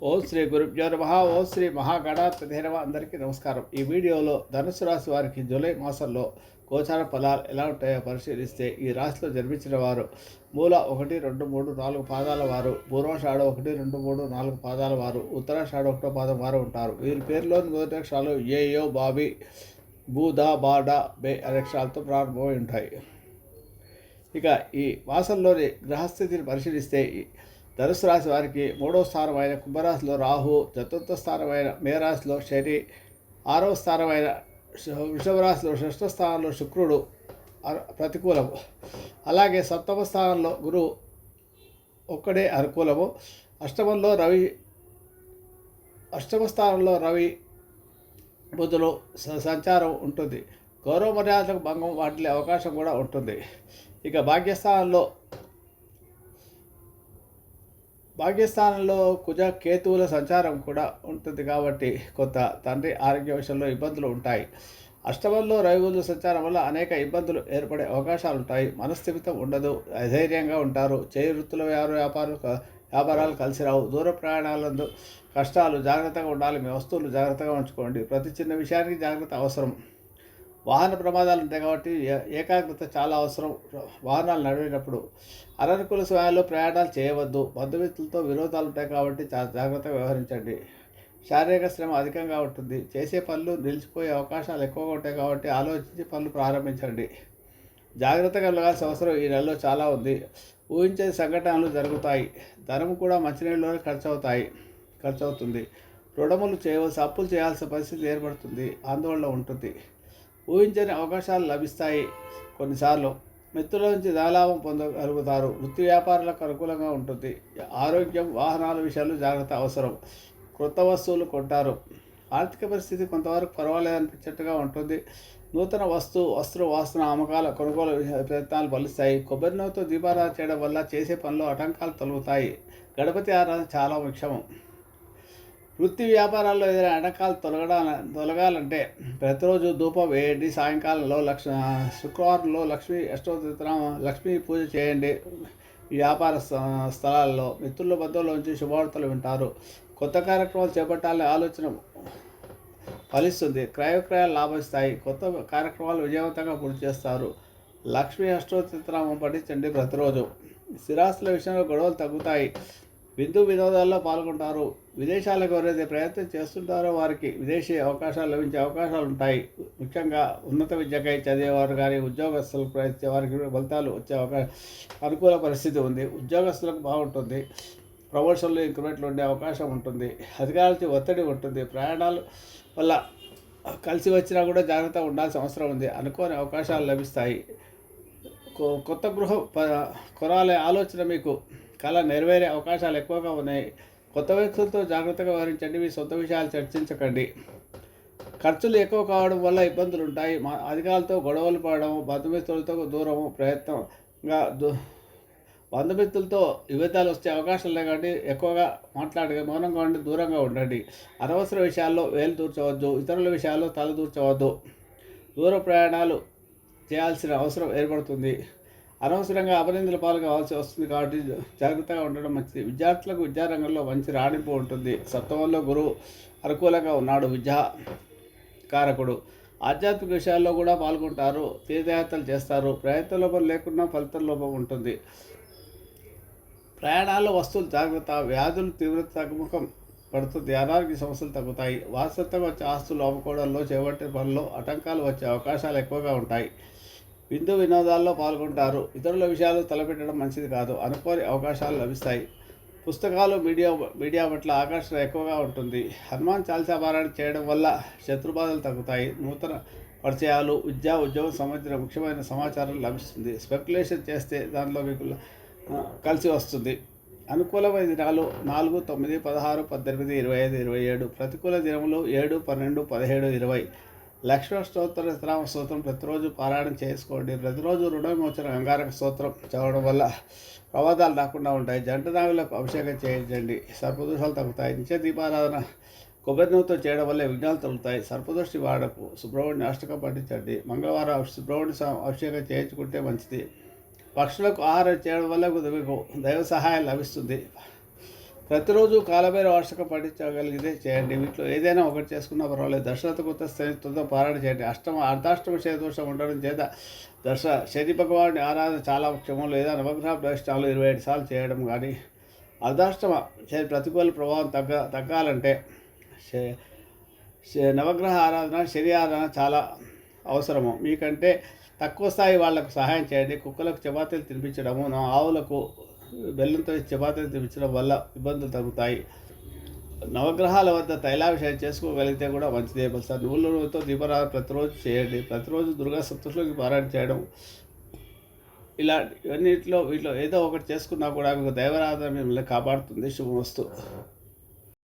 ఓం శ్రీ గురుభ్యో నమ. ఓం శ్రీ మహాగణాధిపతి నమ. అందరికీ నమస్కారం. ఈ వీడియోలో ధనుసు రాశి వారికి జూలై మాసంలో గోచార ఫలాలు ఎలా ఉంటాయో పరిశీలిస్తే ఈ రాశిలో జన్మించిన వారు మూల ఒకటి రెండు మూడు నాలుగు పాదాల వారు పూర్వాషాఢ ఒకటి రెండు మూడు నాలుగు పాదాల వారు ఉత్తరాషాఢ ఒకటో పాదం వారు ఉంటారు. వీరి పేరులోని మొదటి అక్షరాలు ఏయో బాబి బూదా బాడా బే అనే అక్షరాలతో ప్రారంభమై ఉంటాయి. ఇక ఈ మాసంలోని గ్రహస్థితిని పరిశీలిస్తే ధనుసు రాశి వారికి మూడవ స్థానమైన కుంభరాశిలో రాహు చతుర్థ స్థానమైన మేరాశిలో శని ఆరవ స్థానమైన శ- వృషభ రాశిలో షష్ఠ స్థానంలో శుక్రుడు ప్రతికూలము. అలాగే సప్తమ స్థానంలో గురువు ఒక్కడే అనుకూలము. అష్టమంలో రవి అష్టమ స్థానంలో రవి బుధులు సంచారం ఉంటుంది. గౌరవ మర్యాదలకు భంగం వాటిల్లే అవకాశం కూడా ఉంటుంది. ఇక భాగ్యస్థానంలో భాగ్యస్థానంలో కుజ కేతువుల సంచారం కూడా ఉంటుంది కాబట్టి కొంత తండ్రి ఆరోగ్య విషయంలో ఇబ్బందులు ఉంటాయి. అష్టమంలో రవిబుధుల సంచారం వల్ల అనేక ఇబ్బందులు ఏర్పడే అవకాశాలు ఉంటాయి. మనస్థిమితం ఉండదు అధైర్యంగా ఉంటారు. చేయి వృత్తుల వ్యాపార వ్యాపారాలు వ్యాపారాలు కలిసి రావు. దూర ప్రయాణాలందు కష్టాలు జాగ్రత్తగా ఉండాలి. మీ వస్తువులు జాగ్రత్తగా ఉంచుకోండి. ప్రతి చిన్న విషయానికి జాగ్రత్త అవసరం. వాహన ప్రమాదాలు ఉంటాయి కాబట్టి ఏ- ఏకాగ్రత చాలా అవసరం. వాహనాలు నడిపినప్పుడు అననుకూల సమయాల్లో ప్రయాణాలు చేయవద్దు. బంధుమిత్రులతో విరోధాలు ఉంటాయి కాబట్టి చాలా జాగ్రత్తగా వ్యవహరించండి. శారీరక శ్రమ అధికంగా ఉంటుంది. చేసే పనులు నిలిచిపోయే అవకాశాలు ఎక్కువగా ఉంటాయి కాబట్టి ఆలోచించి పనులు ప్రారంభించండి. జాగ్రత్తగా వెళ్ళాల్సిన అవసరం ఈ నెలలో చాలా ఉంది. ఊహించే సంఘటనలు జరుగుతాయి. ధనం కూడా మంచినీళ్ళలోనే ఖర్చు అవుతాయి ఖర్చు అవుతుంది రుణములు చేయవలసి అప్పులు చేయాల్సిన పరిస్థితి ఏర్పడుతుంది. ఆందోళన ఉంటుంది. ఊహించని అవకాశాలు లభిస్తాయి. కొన్నిసార్లు మిత్రుల నుంచి ధనలాభం పొందగలుగుతారు. వృత్తి వ్యాపారాలకు అనుకూలంగా ఉంటుంది. ఆరోగ్యం వాహనాల విషయాలు జాగ్రత్త అవసరం. క్రొత్త వస్తువులు కొంటారు. ఆర్థిక పరిస్థితి కొంతవరకు పర్వాలేదు అనిపించేట్టుగా ఉంటుంది. నూతన వస్తు వస్త్ర వాసన అమ్మకాల కొనుగోలు ప్రయత్నాలు ఫలిస్తాయి. కొబ్బరి నూనెతో దీపారాధన చేయడం వల్ల చేసే పనిలో ఆటంకాలు తొలుగుతాయి. గణపతి ఆరాధన చాలా ముఖ్యం. వృత్తి వ్యాపారాల్లో ఏదైనా అడకాలు తొలగడాల తొలగాలంటే ప్రతిరోజు ధూపం వేయండి సాయంకాలంలో లక్ష శుక్రవారంలో లక్ష్మీ అష్టోత్తరం లక్ష్మీ పూజ చేయండి. వ్యాపార స్థ- స్థలాల్లో మిత్రుల బంధువులోంచి శుభవార్తలు వింటారు. కొత్త కార్యక్రమాలు చేపట్టాలనే ఆలోచన ఫలిస్తుంది. క్రయవిక్రయాలు లాభిస్తాయి కొత్త కార్యక్రమాలు విజయవంతంగా పూర్తి చేస్తారు. లక్ష్మీ అష్టోత్తరామం పఠించండి ప్రతిరోజు. స్థిరాస్తుల విషయంలో గొడవలు తగ్గుతాయి. విందు వినోదాల్లో పాల్గొంటారు. విదేశాలకు ఎవరైతే ప్రయత్నం చేస్తుంటారో వారికి విదేశీ అవకాశాలు లభించే అవకాశాలు ఉంటాయి. ముఖ్యంగా ఉన్నత విద్యకై చదివేవారు కానీ ఉద్యోగస్తులకు ప్రయత్నించే వారికి ఫలితాలు వచ్చే అవకాశం అనుకూల పరిస్థితి ఉంది. ఉద్యోగస్తులకు బాగుంటుంది. ప్రమోషన్లు ఇంక్రిమెంట్లు ఉండే అవకాశం ఉంటుంది. అధికారులకి ఒత్తిడి ఉంటుంది. ప్రయాణాలు వల్ల కలిసి వచ్చినా కూడా జాగ్రత్తగా ఉండాల్సిన అవసరం ఉంది. అనుకోని అవకాశాలు లభిస్తాయి. కొ- కొత్త గృహం ప- ఆలోచన మీకు కళ నెరవేరే అవకాశాలు ఎక్కువగా ఉన్నాయి. కొత్త వ్యక్తులతో జాగ్రత్తగా వ్యవహరించండి. మీ సొంత విషయాలు చర్చించకండి. ఖర్చులు ఎక్కువ కావడం వల్ల ఇబ్బందులు ఉంటాయి మా అధికారులతో గొడవలు పడడం బంధుమిత్రులతో దూరము ప్రయత్నంగా దూ బంధుమిత్రులతో విభేదాలు వచ్చే అవకాశాలు లేకండి ఎక్కువగా మాట్లాడే మౌనంగా ఉండి దూరంగా ఉండండి. అనవసర విషయాల్లో వేలు దూర్చవద్దు ఇతరుల విషయాల్లో తల దూర్చవద్దు. దూర ప్రయాణాలు చేయాల్సిన అవసరం ఏర్పడుతుంది. అనవసరంగా అపనిందుల పాలు కావాల్సి వస్తుంది కాబట్టి జాగ్రత్తగా ఉండడం మంచిది. విద్యార్థులకు విద్యారంగంలో మంచి రాణింపు ఉంటుంది. సత్వంలో గురువు అనుకూలంగా ఉన్నాడు. విద్యా కారకుడు ఆధ్యాత్మిక విషయాల్లో కూడా పాల్గొంటారు. తీర్థయాత్రలు చేస్తారు. ప్రయత్న లోపం లేకుండా ఫలితం లోపం ఉంటుంది. ప్రయాణాల్లో వస్తువులు జాగ్రత్త వ్యాధులు తీవ్రత తగ్గుముఖం పడుతుంది. అనారోగ్య సమస్యలు తగ్గుతాయి. వారసత్వం వచ్చే ఆస్తులు అమ్ముకోవడంలో చేపట్టే పనుల్లో ఆటంకాలు వచ్చే అవకాశాలు ఎక్కువగా ఉంటాయి. విందు వినోదాల్లో పాల్గొంటారు. ఇతరుల విషయాలు తలపెట్టడం మంచిది కాదు. అనుకోని అవకాశాలు లభిస్తాయి. పుస్తకాలు మీడియా మీడియా పట్ల ఆకర్షణ ఎక్కువగా ఉంటుంది. హనుమాన్ చాలీసా పారాయణ చేయడం వల్ల శత్రుబాధలు తగ్గుతాయి. నూతన పరిచయాలు విద్యా ఉద్యోగం సంబంధించిన ముఖ్యమైన సమాచారం లభిస్తుంది. స్పెక్యులేషన్ చేస్తే దానిలో మీకు కలిసి వస్తుంది. అనుకూలమైన దినాలు నాలుగు తొమ్మిది పదహారు పద్దెనిమిది ఇరవై ఐదు ఇరవై ఏడు. ప్రతికూల దినములు ఏడు పన్నెండు పదిహేడు ఇరవై. లక్ష్మణ స్తోత్ర శ్రామ స్తోత్రం ప్రతిరోజు పారాయణం చేసుకోండి. ప్రతిరోజు రుణ అంగారక స్తోత్రం చదవడం వల్ల ప్రమాదాలు రాకుండా ఉంటాయి. జంట నాగులకు అభిషేకం చేయించండి. సర్పదోషాలు తగ్గుతాయి. నిత్య దీపారాధన కొబ్బరి నూనెతో చేయడం వల్ల విఘ్నాలు తొలుగుతాయి. సర్పదృష్టి వాడకు. సుబ్రహ్మణ్య అష్టకం పఠించండి. మంగళవారం సుబ్రహ్మణ్య అభిషేకం చేయించుకుంటే మంచిది. పక్షులకు ఆహారం చేయడం వల్ల మీకు దైవ సహాయం లభిస్తుంది. ప్రతిరోజు కాలభైర వార్షిక పఠించగలిగితే చేయండి. వీటిలో ఏదైనా ఒకటి చేసుకున్నా పర్వాలేదు. దశరథ కొత్త స్థితితో పారాయణ చేయండి. అష్టమ అర్ధాష్టమ శనిదోషం ఉండడం చేత దశ శని భగవానుడి ఆరాధన చాలా ముఖ్యము లేదా నవగ్రహ ప్రవేశాలు ఇరవై ఐదు సార్లు చేయడం కానీ అర్ధాష్టమ శని ప్రతికూల ప్రభావం తగ్గ తగ్గాలంటే శ- శ- నవగ్రహ ఆరాధన శని ఆరాధన చాలా అవసరము. మీకంటే తక్కువ స్థాయి వాళ్ళకు సహాయం చేయండి. కుక్కలకు చపాతీలు తినిపించడము నా ఆవులకు బెల్లంతో చపాతీలు తినిపించడం వల్ల ఇబ్బందులు తగ్గుతాయి. నవగ్రహాల వద్ద తైలాభిషేకం చేసుకోగలిగితే కూడా మంచిదే. సార్ నువ్వుల నూనెతో దీపారాధన ప్రతిరోజు చేయండి. ప్రతిరోజు దుర్గా సప్తశ్లోకి పారాయణ చేయడం ఇలా ఇవన్నిటిలో వీటిలో ఏదో ఒకటి చేసుకున్నా కూడా మీకు దైవరాధన మిమ్మల్ని కాపాడుతుంది. శుభమస్తు.